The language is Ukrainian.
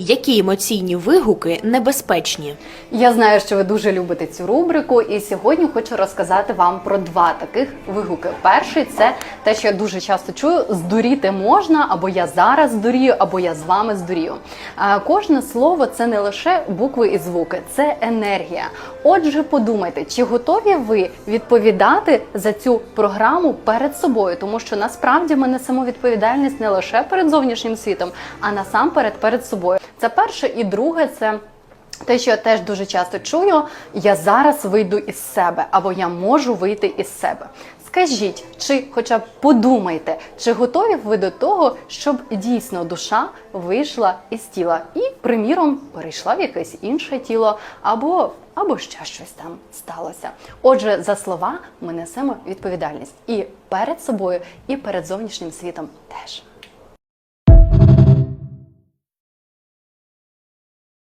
Які емоційні вигуки небезпечні? Я знаю, що ви дуже любите цю рубрику, і сьогодні хочу розказати вам про два таких вигуки. Перший це те, що я дуже часто чую: здуріти можна, або я зараз здурію, або я з вами здурію. Кожне слово це не лише букви і звуки, це енергія. Отже, подумайте, чи готові ви відповідати за цю програму перед собою, тому що насправді ми несемо відповідальність не лише перед зовнішнім світом, а насамперед перед собою. Це перше і друге це. Те, що я теж дуже часто чую, я зараз вийду із себе, або я можу вийти із себе. Скажіть, чи хоча б подумайте, чи готові ви до того, щоб дійсно душа вийшла із тіла і, приміром, перейшла в якесь інше тіло, або, або ще щось там сталося. Отже, за слова ми несемо відповідальність і перед собою, і перед зовнішнім світом.